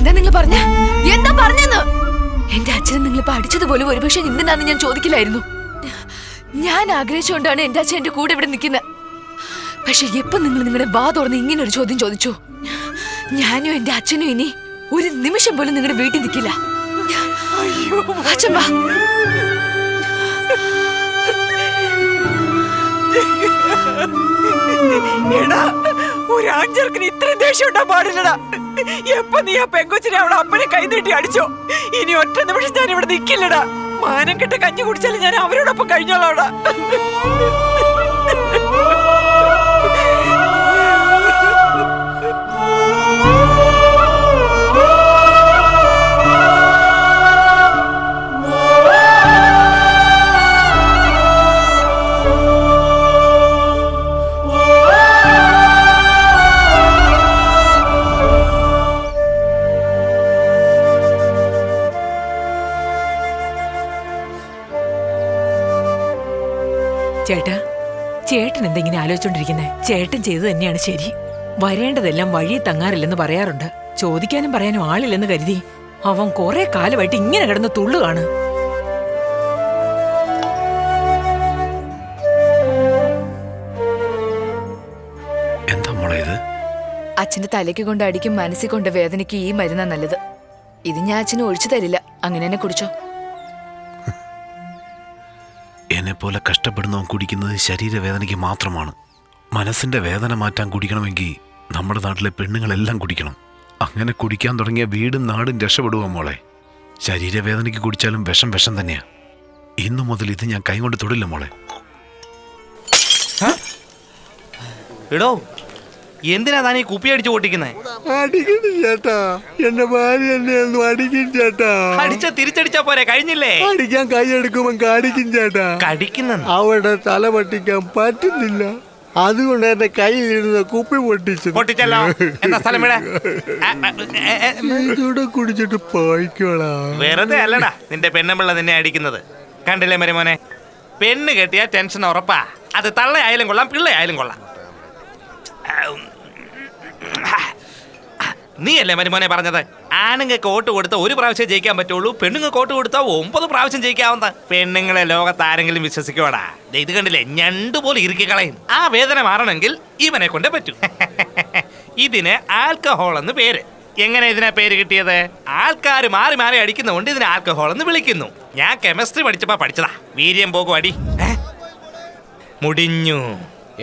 എന്താ നിങ്ങൾ പറഞ്ഞ? എന്താ പറഞ്ഞെന്ന്? എന്റെ അച്ഛനെ നിങ്ങൾ പഠിച്ചതുപോലെ ഒരുപക്ഷെ എന്തിനാന്ന് ഞാൻ ചോദിക്കില്ലായിരുന്നു. ഞാൻ ആഗ്രഹിച്ചുകൊണ്ടാണ് എന്റെ അച്ഛൻ എന്റെ കൂടെ ഇവിടെ നിൽക്കുന്നത്. പക്ഷെ എപ്പോ നിങ്ങൾ നിങ്ങളുടെ വാ തുറന്ന് ഇങ്ങനെ ഒരു ചോദ്യം ചോദിച്ചു? ഞാനും എന്റെ അച്ഛനും ഇനി ഒരു നിമിഷം പോലും നിങ്ങളുടെ വീട്ടിൽ നിൽക്കില്ല. അച്ഛൻ വാ ഒരു ആഞ്ചർക്കിന് ഇത്രയും ദേഷ്യം ഉണ്ടാ പാടില്ലടാ. എപ്പൊ നീ ആ പെങ്കൊച്ചിനെ അവളെ അപ്പനെ കൈനീട്ടി അടിച്ചോ? ഇനി ഒറ്റ നിമിഷം ഞാൻ ഇവിടെ നിൽക്കില്ലടാ മാനം കെട്ട കഞ്ഞി കുടിച്ചാലും ഞാൻ അവരോടൊപ്പം കഴിഞ്ഞോളാടാ ചേട്ടൻ എന്തെങ്കിലും ആലോചിച്ചോണ്ടിരിക്കുന്നേ? ചേട്ടൻ ചെയ്തു തന്നെയാണ് ശരി. വരേണ്ടതെല്ലാം വഴി തങ്ങാറില്ലെന്ന് പറയാറുണ്ട്. ചോദിക്കാനും പറയാനും ആളില്ലെന്ന് കരുതി അവൻ കുറെ കാലമായിട്ട് ഇങ്ങനെ കിടന്ന് തുള്ളുകാണ് അച്ഛന്റെ തലയ്ക്ക് കൊണ്ട് അടിക്കും മനസ്സിൽ കൊണ്ട് വേദനയ്ക്ക് ഈ മരുന്നാ നല്ലത്. ഇത് ഞാൻ അച്ഛന് ഒഴിച്ചു തരില്ല. അങ്ങനെ തന്നെ കുടിച്ചോ. പോലെ കഷ്ടപ്പെടുന്നവൻ കുടിക്കുന്നത് ശരീരവേദനയ്ക്ക് മാത്രമാണ്. മനസ്സിന്റെ വേദന മാറ്റാൻ കുടിക്കണമെങ്കിൽ നമ്മുടെ നാട്ടിലെ പെണ്ണുങ്ങളെല്ലാം കുടിക്കണം. അങ്ങനെ കുടിക്കാൻ തുടങ്ങിയ വീടും നാടും രക്ഷപ്പെടുക മോളെ? ശരീരവേദനയ്ക്ക് കുടിച്ചാലും വിഷം വിഷം തന്നെയാ. ഇന്നു മുതൽ ഇത് ഞാൻ കൈകൊണ്ട് തൊടില്ല മോളെ. എടോ എന്തിനാ താൻ ഈ കുപ്പി അടിച്ചു പൊട്ടിക്കുന്നേ? അടിക്കണം ചേട്ടാ. എന്റെ ഭാര്യ എന്നെ ഒന്നും അടിക്കും ചേട്ടാ. അടിച്ച തിരിച്ചടിച്ചാ പോരെ കഴിഞ്ഞില്ലേ? അടിക്കാൻ കൈ എടുക്കുമ്പോ കടിക്കും ചേട്ടാ. കടിക്കുന്ന അവിടെ തല പട്ടിക്കാൻ പറ്റുന്നില്ല. അതുകൊണ്ട് എന്റെ കയ്യിലിരുന്ന കുപ്പി പൊട്ടിച്ചു. പൊട്ടിച്ചല്ലോ. എന്താ സ്ഥലം ഇവിടെ? ഇതൂടെ കുടിച്ചിട്ട് പോയിക്കോളാ. വെറുതെ അല്ലടാ നിന്റെ പെണ്ണമ്പിള്ള നിന്നെ അടിക്കുന്നത്. കണ്ടില്ലേ മരുമോനെ? പെണ്ണ് കെട്ടിയാ ടെൻഷൻ ഉറപ്പാ. അത് തള്ളയായാലും കൊള്ളാം പിള്ളയായാലും കൊള്ളാം. നീ അല്ലേ മരുമോനെ പറഞ്ഞത്? ആണുങ്ങൾക്ക് വോട്ട് കൊടുത്ത ഒരു പ്രാവശ്യം ജയിക്കാൻ പറ്റുള്ളൂ പെണ്ണുങ്ങൾക്ക് വോട്ട് കൊടുത്താൽ ഒമ്പത് പ്രാവശ്യം ജയിക്കാവുന്ന. പെണ്ണുങ്ങളെ ലോകത്ത് ആരെങ്കിലും വിശ്വസിക്കുവാടാ? ദേ ഇത് കണ്ടില്ലേ? ഞണ്ടുപോലെ പോലെ ഇറുക്കി ആ വേദന മാറണമെങ്കിൽ ഇവനെ കൊണ്ടേ പറ്റൂ. ഇതിന് ആൽക്കഹോൾ എന്ന് പേര്. എങ്ങനെ ഇതിനാ പേര് കിട്ടിയത്? ആൾക്കാർ മാറി മാറി അടിക്കുന്നതുകൊണ്ട് ഇതിന് ആൽക്കഹോൾ എന്ന് വിളിക്കുന്നു. ഞാൻ കെമിസ്ട്രി പഠിച്ചപ്പോ പഠിച്ചതാ. വീര്യം പോകും അടി. മുടിഞ്ഞു.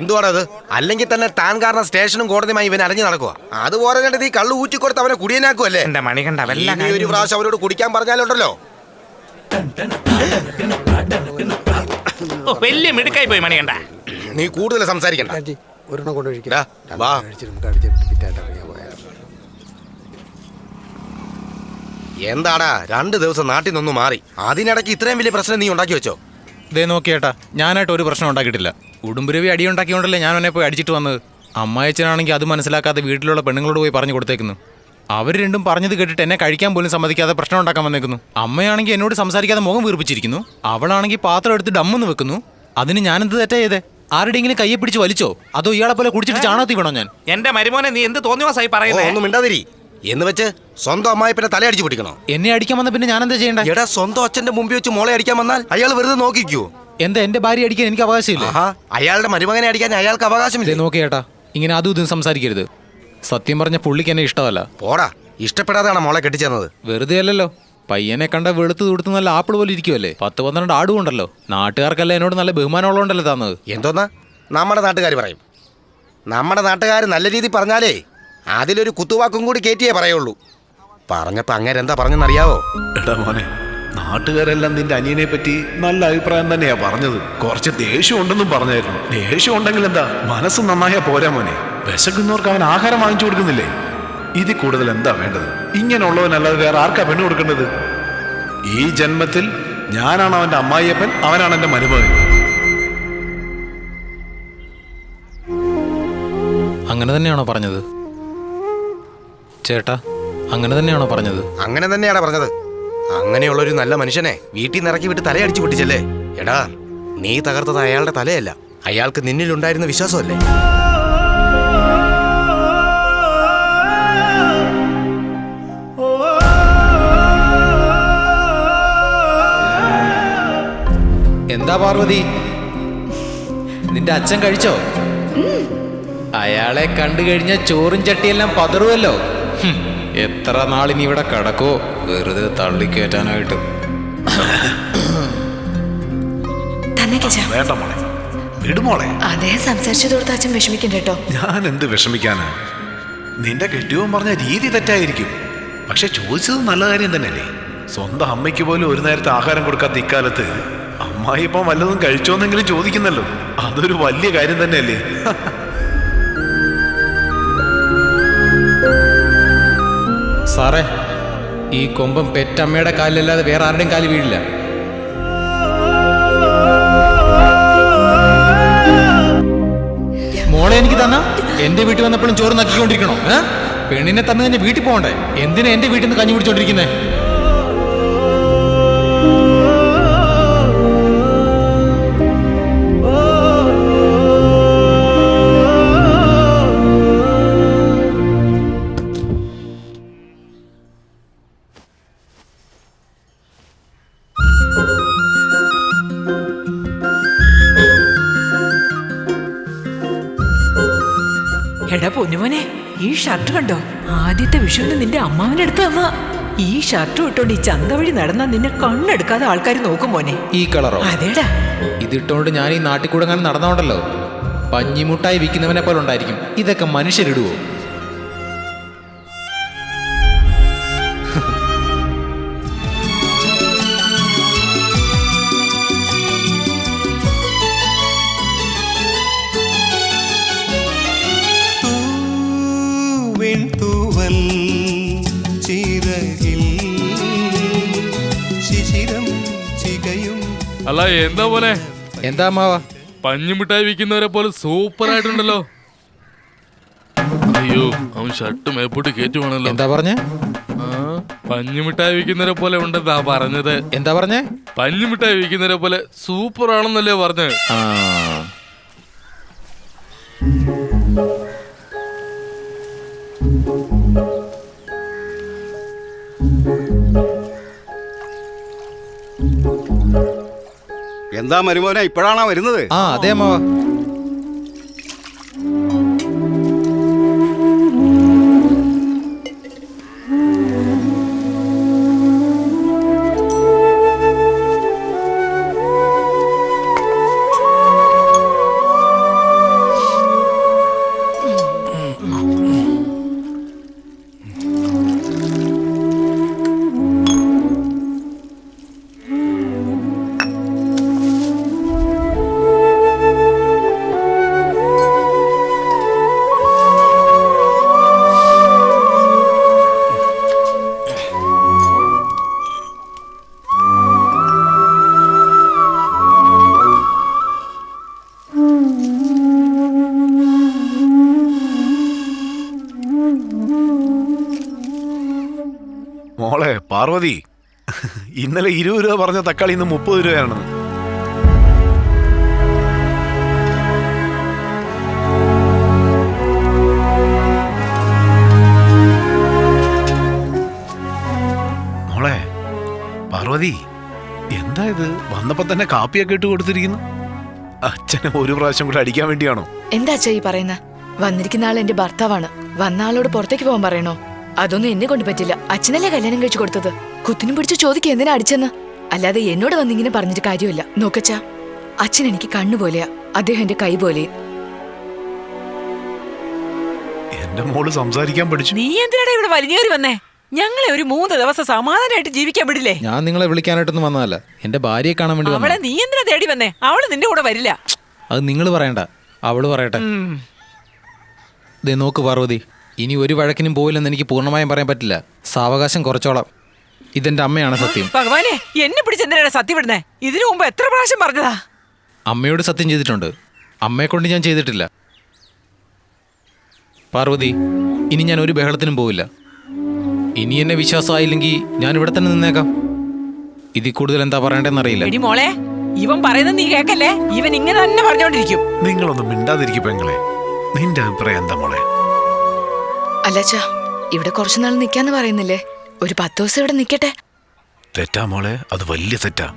എന്തുവാണത് അല്ലെങ്കിൽ തന്നെ താൻ കാരണം സ്റ്റേഷനും കോടതിയുമായി ഇവൻ അലഞ്ഞു നടക്കുക അതുപോലെ തന്നെ ഈ കള്ളു ഊറ്റിക്കൊടുത്ത് അവനെ കുടിയനാക്കുമല്ലേ എന്റെ മണികണ്ട ഇനി ഒരു പ്രാവശ്യം അവരോട് കുടിക്കാൻ പറഞ്ഞാലുണ്ടല്ലോ. വലിയ മിടുക്കായി പോയി മണികണ്ട നീ കൂടുതൽ സംസാരിക്കണ്ട. ഒരെണ്ണം കൊണ്ട് വാ. എന്താടാ രണ്ട് ദിവസം നാട്ടിൽ നിന്നും മാറി. അതിനിടയ്ക്ക് ഇത്രയും വലിയ പ്രശ്നം നീ ഉണ്ടാക്കി വെച്ചോ? ദേ നോക്കിയേട്ടാ ഞാനായിട്ട് ഒരു പ്രശ്നം ഉണ്ടാക്കിയിട്ടില്ല. ഉടുമ്പുരവി അടി ഉണ്ടാക്കിയോണ്ടല്ലേ ഞാൻ എന്നെ പോയി അടിച്ചിട്ട് വന്നത്. അമ്മായച്ചനാണെങ്കിൽ അത് മനസ്സിലാക്കാതെ വീട്ടിലുള്ള പെണ്ണുങ്ങളോട് പോയി പറഞ്ഞു കൊടുത്തേക്കുന്നു. അവർ രണ്ടും പറഞ്ഞത് കേട്ടിട്ട് എന്നെ കഴിക്കാൻ പോലും സമ്മതിക്കാതെ പ്രശ്നം ഉണ്ടാക്കാൻ വന്നേക്കുന്നു. അമ്മയാണെങ്കിൽ എന്നോട് സംസാരിക്കാതെ മുഖം വീർപ്പിച്ചിരിക്കുന്നു. അവളാണെങ്കിൽ പാത്രം എടുത്ത് ഡമ്മെന്ന് വെക്കുന്നു. അതിന് ഞാനെന്ത് തെറ്റാ ചെയ്തേ? ആരുടെയെങ്കിലും കയ്യെ പിടിച്ച് വലിച്ചോ? അതോ ഇയാളെ പോലെ കുടിച്ചിട്ട് ചാണകത്തി വേണോ ഞാൻ? എന്റെ മരുമോനെ നീ എന്ത് തോന്നിയോ സായി പറയുന്നു ഒന്നും മിണ്ടാതിരി. എന്ന് വെച്ച് സ്വന്തം തല തലയടിച്ച് പിടിക്കണോ? എന്നെ അടിക്കാൻ വന്ന പിന്നെ ഞാൻ എന്താ ചെയ്യണ്ടേ? എടാ സ്വന്തം അച്ഛന്റെ മുമ്പിൽ വെച്ച് മോളെ അടിക്കാൻ വന്നാൽ അയാൾ വെറുതെ നോക്കിക്കോ. എന്താ എന്റെ ഭാര്യ അടിക്കാൻ എനിക്ക് അവകാശമില്ല? അയാളുടെ മരുമകനെ അടിക്കാൻ അയാൾക്ക് അവകാശമില്ല? നോക്കിയേട്ടാ ഇങ്ങനെ അതും ഇതും സംസാരിക്കരുത്. സത്യം പറഞ്ഞ പുള്ളിക്ക് എന്നെ ഇഷ്ടമല്ല. പോടാ ഇഷ്ടപ്പെടാതെയാണ് മോളെ കെട്ടിച്ചെന്നത് വെറുതെ അല്ലല്ലോ പയ്യനെ കണ്ട വെളുത്ത് തുടുത്ത് നല്ല ആപ്പിൾ പോലെ ഇരിക്കുമല്ലേ പത്ത് പന്ത്രണ്ട് ആടും ഉണ്ടല്ലോ നാട്ടുകാർക്കല്ല എന്നോട് നല്ല ബഹുമാനമുള്ളതുകൊണ്ടല്ലേ തന്നത്? എന്തോന്നാ? നമ്മുടെ നാട്ടുകാർ പറയും. നമ്മുടെ നാട്ടുകാർ നല്ല രീതിയിൽ പറഞ്ഞാലേ അതിലൊരു കുത്തുവാക്കും കൂടി കയറ്റിയേ പറയുള്ളൂ. പറഞ്ഞപ്പോ അങ്ങനെ എന്താ പറഞ്ഞെന്നറിയാവോ? എടാ മോനെ നാട്ടുകാരെല്ലാം നിന്റെ അനിയനെ പറ്റി നല്ല അഭിപ്രായം തന്നെയാ പറഞ്ഞത്. കുറച്ച് ദേഷ്യം ഉണ്ടെന്നും പറഞ്ഞായിരുന്നു. ദേഷ്യം ഉണ്ടെങ്കിൽ എന്താ? മനസ്സ് നന്നായാ പോരാ മോനെ. വിശക്കുന്നവർക്ക് അവൻ ആഹാരം വാങ്ങിച്ചു കൊടുക്കുന്നില്ലേ? ഇതിൽ കൂടുതൽ എന്താ വേണ്ടത്? ഇങ്ങനെയുള്ളവനല്ലാതെ വേറെ ആർക്കാ പെണ്ണ് കൊടുക്കേണ്ടത്? ഈ ജന്മത്തിൽ ഞാനാണ് അവന്റെ അമ്മായിയപ്പൻ അവനാണ് എന്റെ മരുമകൻ. അങ്ങനെ തന്നെയാണോ പറഞ്ഞത്? ചേട്ടാ അങ്ങനെ തന്നെയാണോ പറഞ്ഞത്? അങ്ങനെ തന്നെയാണ് പറഞ്ഞത്. അങ്ങനെയുള്ള ഒരു നല്ല മനുഷ്യനെ വീട്ടിൽ നിന്ന് ഇറക്കി വിട്ട് തലയടിച്ചു പിടിച്ചല്ലേ എടാ നീ തകർത്തത് അയാളുടെ തലയല്ല. അയാൾക്ക് നിന്നിലുണ്ടായിരുന്ന വിശ്വാസമല്ലേ? എന്താ പാർവതി? നിന്റെ അച്ഛൻ കഴിച്ചോ? അയാളെ കണ്ടു കഴിഞ്ഞ ചോറും ചട്ടിയെല്ലാം പതറുമല്ലോ എത്ര നാളിനി ഇവിടെ കടക്കോ? വെറുതെ തള്ളിക്കയറ്റാനായിട്ട് തന്നേക്കച്ച വേണ്ട മോളെ. വിടുമോളെ അദ്ദേഹം സംസാരിച്ചതോർത്ത് അച്ഛൻ വിഷമിക്കണ്ട കേട്ടോ. ഞാൻ എന്ത് വിഷമിക്കാനാ? നിന്റെ കെട്ടിയവൻ പറഞ്ഞ രീതി തെറ്റായിരിക്കും. പക്ഷെ ചോദിച്ചത് നല്ല കാര്യം തന്നെയല്ലേ? സ്വന്തം അമ്മയ്ക്ക് പോലും ഒരു നേരത്തെ ആഹാരം കൊടുക്കാത്ത ഇക്കാലത്ത് അമ്മായി ഇപ്പം വല്ലതും കഴിച്ചോന്നെങ്കിലും ചോദിക്കുന്നല്ലോ. അതൊരു വലിയ കാര്യം തന്നെയല്ലേ? സാറേ ഈ കൊമ്പം പെറ്റമ്മയുടെ കാലിലല്ലാതെ വേറെ ആരുടെയും കാലിൽ വീഴില്ല. മോളെ എനിക്ക് തന്ന? എന്റെ വീട്ടിൽ വന്നപ്പോഴും ചോറ് നക്കിക്കൊണ്ടിരിക്കണോ? പെണ്ണിനെ തന്നെ വീട്ടിൽ പോകണ്ടേ? എന്തിനാ എന്റെ വീട്ടിൽ നിന്ന് കഞ്ഞി കുടിച്ചോണ്ടിരിക്കുന്നേ? ഷർട്ട് കണ്ടോ? ആദ്യത്തെ വിഷുവിന് നിന്റെ അമ്മാവന്റെ അടുത്ത് തന്നാ ഈ ഷർട്ട് ഇട്ടോണ്ട് ഈ ചന്ത വഴി നടന്നാ നിന്നെ കണ്ണെടുക്കാതെ ആൾക്കാർ നോക്കും മോനെ. ഈ കളറോ? അതേടാ. ഇതിട്ടോണ്ട് ഞാൻ ഈ നാട്ടിൽ കൂടെ നടന്നോണ്ടല്ലോ. പഞ്ഞിമുട്ടായി വിൽക്കുന്നവനെ പോലെ ഉണ്ടായിരിക്കും. ഇതൊക്കെ മനുഷ്യരിടുവോ? അല്ല എന്താ പോലെ എന്താ അമ്മാവാ പഞ്ഞുമിഠായി വിൽക്കുന്നവരെ പോലെ സൂപ്പർ ആയിട്ടുണ്ടല്ലോ. അയ്യോ അവൻ ഷർട്ട് മേപ്പോട്ട് കയറ്റുവാണല്ലോ എന്താ പറഞ്ഞേ? പഞ്ഞിമിഠായി വിൽക്കുന്നവരെ പോലെ ഉണ്ടെന്നാ പറഞ്ഞത്. എന്താ പറഞ്ഞേ? പഞ്ഞുമിഠായി വിൽക്കുന്നവരെ പോലെ സൂപ്പർ ആണെന്നല്ലേ പറഞ്ഞത്. ആ. എന്താ മരുമോനെ ഇപ്പോഴാണോ വരുന്നത്? ആ അതെ അമ്മാവാ. പാർവതി ഇന്നലെ ഇരുപത് രൂപ പറഞ്ഞ തക്കാളി ഇന്ന് മുപ്പത് രൂപയാണെന്ന്. മോളെ പാർവതി എന്താ ഇത്? വന്നപ്പോ തന്നെ കാപ്പിയൊക്കെ ഇട്ട് കൊടുത്തിരിക്കുന്നു. അച്ഛനെ ഒരു പ്രാവശ്യം കൂടെ അടിക്കാൻ വേണ്ടിയാണോ? എന്താ അച്ഛാ ഈ പറയുന്ന? വന്നിരിക്കുന്ന ആൾ എന്റെ ഭർത്താവാണ്. വന്ന ആളോട് പുറത്തേക്ക് പോകാൻ പറയണോ? അതൊന്നും എന്നെ കൊണ്ട് പറ്റില്ല. അച്ഛനല്ലേ കല്യാണം കഴിച്ചു കൊടുത്തത്. കുത്തിനും പിടിച്ച് ചോദിക്കുക എന്തിനാ അടിച്ചെന്ന്. അല്ലാതെ എന്നോട് വന്നിങ്ങനെ പറഞ്ഞിട്ട് കാര്യമില്ല. നോക്കച്ചാ. അച്ഛൻ എനിക്ക് കണ്ണുപോലെയാ അദ്ദേഹം എന്റെ കൈ പോലെ എന്റെ മോൾ സംസാരിക്കാൻ പഠിച്ചു. നീ എന്തിനാടാ ഇവിടെ വലിഞ്ഞേറി വന്നേ? ഞങ്ങളെ ഒരു മൂന്ന് ദിവസം സമാധാനമായിട്ട് ജീവിക്കാൻ വിടില്ലേ? ഞാൻ നിങ്ങളെ വിളിക്കാനായിട്ടൊന്നും വന്നതല്ല. എന്റെ ഭാര്യയെ കാണാൻ വേണ്ടി അവളെ നീ എന്തിനാ തേടി വന്നേ? അവൾ നിന്റെ കൂടെ വരില്ല. അത് നിങ്ങൾ പറയണ്ട. അവൾ പറയട്ടെ. ദേ നോക്ക് പാർവതി. ഇനി ഒരു വഴക്കിനും പോയില്ലെന്ന് എനിക്ക് പൂർണമായും പറയാൻ പറ്റില്ല. സാവകാശം കുറച്ചോളാം. ഇതെന്റെ അമ്മയാണ് സത്യം. ഭഗവാനെ എന്നെ പിടിച്ചെന്തിനാണ് സത്യം വിടുന്നേ ഇതിനു മുമ്പ് എത്ര പ്രാവശ്യം പറഞ്ഞതാ? അമ്മയോട് സത്യം ചെയ്തിട്ടുണ്ട്. അമ്മയെ കൊണ്ട് ഞാൻ ചെയ്തിട്ടില്ല. പാർവതി ഇനി ഞാൻ ഒരു ബഹളത്തിനും പോവില്ല. ഇനി എന്നെ വിശ്വാസമായില്ലെങ്കിൽ ഞാൻ ഇവിടെ തന്നെ നിന്നേക്കാം. ഇതിൽ കൂടുതൽ എന്താ പറയണ്ടെന്നറിയില്ല എടി മോളെ ഇവൻ പറയുന്നത് നീ കേക്കല്ലേ ഇവൻ ഇങ്ങനെ തന്നെ പറഞ്ഞോണ്ടിരിക്കും. നിങ്ങളൊന്നും മിണ്ടാതിരിക്കും പെങ്ങളെ. നിന്റെ അഭിപ്രായം എന്താ മോളെ? അല്ലച്ചാ ഇവിടെ കുറച്ചു നാൾ നിക്കാന്ന് പറയുന്നില്ലേ? ഒരു പത്ത് ദിവസം ഇവിടെ നിക്കട്ടെ? തെറ്റാ മോളെ അത് വലിയ തെറ്റാ.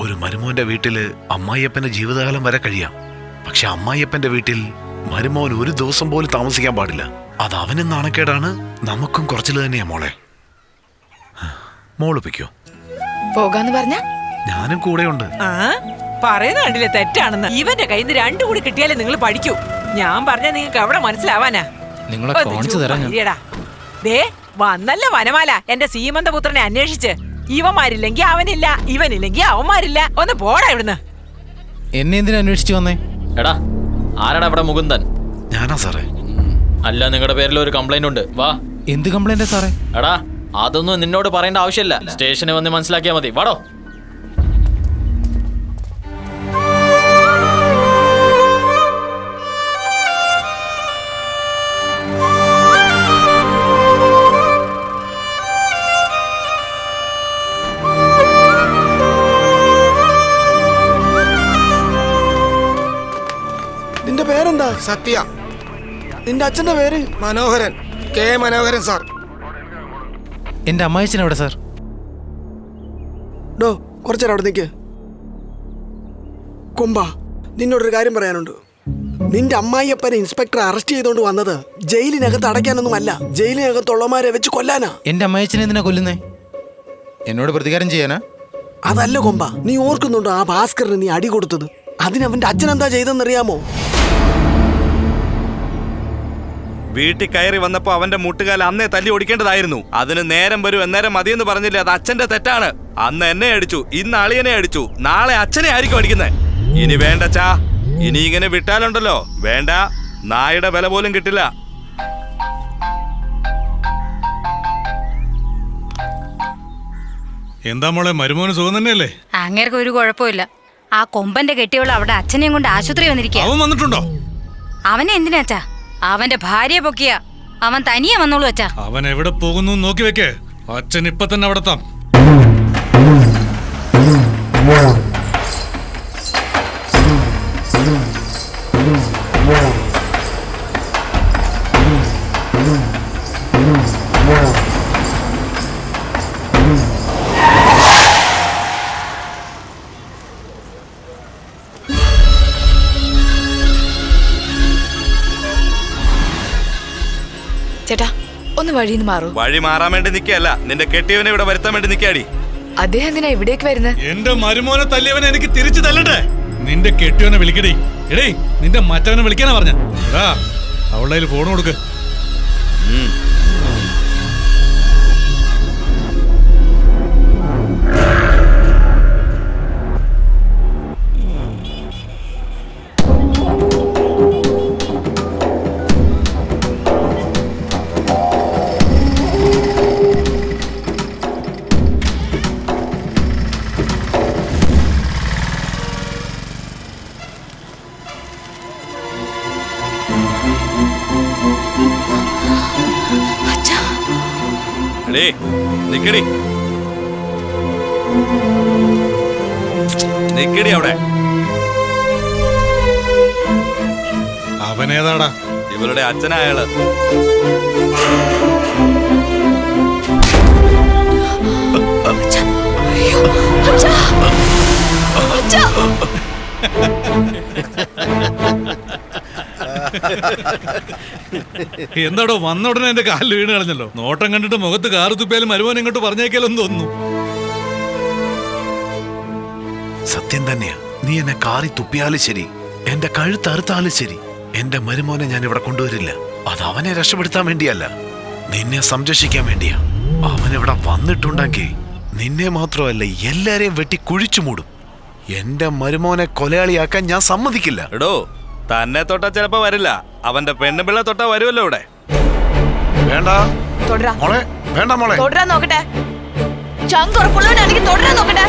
ഒരു മരുമോന്റെ വീട്ടിൽ അമ്മായിയപ്പന്റെ ജീവിതകാലം വരെ കഴിയാം. പക്ഷെ അമ്മായിയപ്പന്റെ വീട്ടിൽ മരുമോൻ ഒരു ദിവസം പോലും താമസിക്കാൻ പാടില്ല. അത് അവനും നാണക്കേടാണ് നമുക്കും കുറച്ചിൽ തന്നെയാ മോളെ. മോൾ മോളിപ്പിക്കോ പോകാന്ന് പറഞ്ഞ? ഞാനും കൂടെയുണ്ട്. ആ പറയുന്ന കണ്ടില്ലേ തെറ്റാണെന്ന്. ഇവന്റെ കയ്യിൽ നിന്ന് രണ്ടു കൂടി കിട്ടിയാലേ നിങ്ങൾ പഠിക്കൂ. ഞാൻ പറഞ്ഞ നിങ്ങൾക്ക് എവിടെ മനസ്സിലാവാനാ. നിങ്ങളെ കാണിച്ചു തരാം ഞാൻ. ദേ വന്നല്ല വനമാല. എന്റെ സീമന്തപുത്രനെ അന്വേഷിച്ച്. ഇവന്മാരില്ലെങ്കി അവനില്ല ഇവനില്ലെങ്കി അവന്മാരില്ല. ഒന്ന് പോടാ ഇവിടുന്ന്. എന്നെ എന്തിനാ അന്വേഷിച്ചു വന്നേ? എടാ ആരാടാ ഇവിടെ മുകുന്ദൻ? ഞാനാ സാറേ. അല്ല നിങ്ങളുടെ പേരിൽ ഒരു കംപ്ലൈന്റ് ഉണ്ട്. വാ. എന്ത് കംപ്ലൈന്റ് സാറേ? എടാ അതൊന്നും നിന്നോട് പറയേണ്ട ആവശ്യമില്ല. സ്റ്റേഷനിൽ വന്ന് മനസ്സിലാക്കിയാൽ മതി. വാടോ. സത്യ. നിന്റെ അച്ഛന്റെ പേര് മനോഹരൻ. കെ മനോഹരൻ സാർ. എന്റെ അമ്മായിച്ചൻ എവിടെ സാർ? ഡോ കുറച്ചേരം അവിടെ നിൽക്ക് കൊമ്പ നിന്നോടൊരു കാര്യം പറയാനുണ്ട്. നിന്റെ അമ്മായിയപ്പനെ ഇൻസ്പെക്ടർ അറസ്റ്റ് ചെയ്തോണ്ട് വന്നത് ജയിലിനകത്ത് അടയ്ക്കാനൊന്നുമല്ല ജയിലിനകത്തുള്ളമാരെ വെച്ച് കൊല്ലാനാ. എന്റെ അമ്മായിച്ചനെ എന്തിനാ കൊല്ലുന്നേ? എന്നോട് പ്രതികാരം ചെയ്യാനാ? അതല്ല കൊമ്പ നീ ഓർക്കുന്നുണ്ടോ ആ ഭാസ്കറിന് നീ അടി കൊടുത്തത്? അതിനവന്റെ അച്ഛൻ എന്താ ചെയ്തെന്നറിയാമോ വീട്ടിൽ കയറി വന്നപ്പോ അവന്റെ മുട്ടുകാൽ അന്നേ തല്ലി ഓടിക്കേണ്ടതായിരുന്നു. അതിന് നേരം വരും എന്നേരം മതിയെന്ന് പറഞ്ഞില്ലേ അത് അച്ഛന്റെ തെറ്റാണ്. അന്ന് എന്നെ അടിച്ചു ഇന്ന് അളിയനെ അടിച്ചു നാളെ അച്ഛനെ ആയിരിക്കും അടിക്കുന്നത്. ഇനി വേണ്ട ചാ ഇനി ഇങ്ങനെ വിട്ടാലുണ്ടല്ലോ. വേണ്ട നായുടെ വില പോലും കിട്ടില്ല. എന്താ മോളെ മരുമോന് സുഖം തന്നെയല്ലേ? അങ്ങേർക്ക് ഒരു കുഴപ്പമില്ല. ആ കൊമ്പന്റെ കെട്ടിയുള്ള അവിടെ അച്ഛനെയും കൊണ്ട് ആശുപത്രി വന്നിരിക്കുക അവൻ വന്നിട്ടുണ്ടോ? അവനെ എന്തിനാച്ചാ അവന്റെ ഭാര്യയെ പൊക്കിയ. അവൻ തനിയെ വന്നോളൂ അച്ഛാ. അവൻ എവിടെ പോകുന്നു നോക്കി വെക്കേ. അച്ഛൻ ഇപ്പൊ തന്നെ അവിടെ വഴിന്ന് മാറും. വഴി മാറാൻ വേണ്ടി നിക്കല്ല നിന്റെ കെട്ടിയവനെ ഇവിടെ വരുത്താൻ വേണ്ടി നിൽക്കാടി അദ്ദേഹം എന്തിനാ ഇവിടേക്ക് വരുന്നത് എന്റെ മരുമോനെ തല്ലിയവനെ എനിക്ക് തിരിച്ചു തല്ലണ്ടേ നിന്റെ കെട്ടിയവനെ വിളിക്കടി. എടേ നിന്റെ മറ്റവനെ വിളിക്കാനാ പറഞ്ഞ. അവളുടെ കയ്യിൽ ഫോൺ കൊടുക്ക്. എടേ നിക്കടി. നിക്കടി അവിടെ. അവനേതാടാ? ഇവരുടെ അച്ഛനായാൾ. അച്ഛാ അയ്യോ അച്ഛാ അച്ഛാ. എന്താടോ വന്ന ഉടനെ എന്റെ കാലിൽ വീണ് കളഞ്ഞല്ലോ. നോട്ടം കണ്ടിട്ട് മുഖത്ത് കാറ് തുപ്പിയാലും മരുമോൻ ഇങ്ങോട്ട് പറഞ്ഞേക്കാലും തോന്നുന്നു. സത്യം തന്നെയാ. നീ എന്നെ കാറി തുപ്പിയാലും ശരി എന്റെ കഴുത്ത് കഴുത്തറുത്താലും ശരി എന്റെ മരുമോനെ ഞാൻ ഇവിടെ കൊണ്ടുവരില്ല. അത് അവനെ രക്ഷപ്പെടുത്താൻ വേണ്ടിയല്ല. നിന്നെ സംരക്ഷിക്കാൻ വേണ്ടിയാ. അവൻ ഇവിടെ വന്നിട്ടുണ്ടെങ്കിൽ നിന്നെ മാത്രമല്ല എല്ലാരെയും വെട്ടി കുഴിച്ചു മൂടും. എന്റെ മരുമോനെ കൊലയാളിയാക്കാൻ ഞാൻ സമ്മതിക്കില്ല. എടോ തന്നെ തൊട്ട ചിലപ്പോ വരില്ല. അവന്റെ പെണ്ണുപിള്ള തൊട്ട വരുമല്ലോ ഇവിടെ. വേണ്ട. തൊടരാ. മോളെ വേണ്ട മോളെ. തൊടരാൻ നോക്കട്ടെ. ചങ്കുറപ്പുള്ളവനാണെങ്കിൽ തൊടരാ നോക്കട്ടെ.